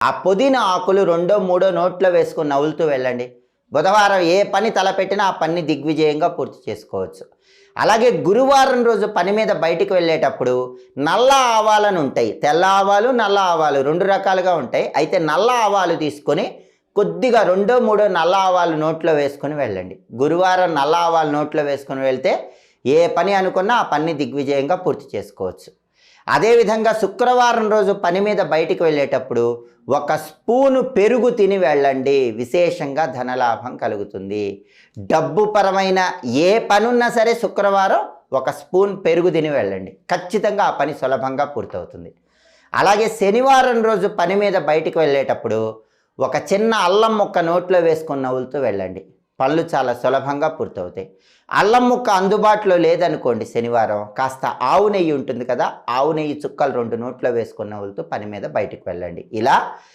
ఆ పుదీనా ఆకులు రెండో మూడో నోట్లో వేసుకొని నవ్వులుతూ వెళ్ళండి. బుధవారం ఏ పని తలపెట్టినా ఆ పని దిగ్విజయంగా పూర్తి చేసుకోవచ్చు. అలాగే గురువారం రోజు పని మీద బయటికి వెళ్ళేటప్పుడు నల్ల ఆవాలను ఉంటాయి. తెల్ల ఆవాలు నల్ల ఆవాలు రెండు రకాలుగా ఉంటాయి. అయితే నల్ల ఆవాలు తీసుకొని కొద్దిగా రెండో మూడో నల్ల ఆవాలు నోట్లో వేసుకొని వెళ్ళండి. గురువారం నల్ల ఆవాలు నోట్లో వేసుకొని వెళ్తే ఏ పని అనుకున్నా ఆ పని దిగ్విజయంగా పూర్తి చేసుకోవచ్చు. అదేవిధంగా శుక్రవారం రోజు పని మీద బయటికి వెళ్ళేటప్పుడు ఒక స్పూను పెరుగు తిని వెళ్ళండి. విశేషంగా ధనలాభం కలుగుతుంది. డబ్బు పరమైన ఏ పని ఉన్నా సరే శుక్రవారం ఒక స్పూన్ పెరుగు తిని వెళ్ళండి. ఖచ్చితంగా ఆ పని సులభంగా పూర్తవుతుంది. అలాగే శనివారం రోజు పని మీద బయటికి వెళ్ళేటప్పుడు ఒక చిన్న అల్లం ముక్క నోట్లో వేసుకొని నవ్వులుతూ వెళ్ళండి. పళ్ళు చాలా సులభంగా పూర్తవుతాయి. అల్లం ముక్క అందుబాటులో లేదనుకోండి శనివారం కాస్త ఆవు నెయ్యి ఉంటుంది కదా ఆవు నెయ్యి చుక్కలు రెండు నోట్లో వేసుకున్న వాళ్ళతో పని మీద బయటికి వెళ్ళండి. ఇలా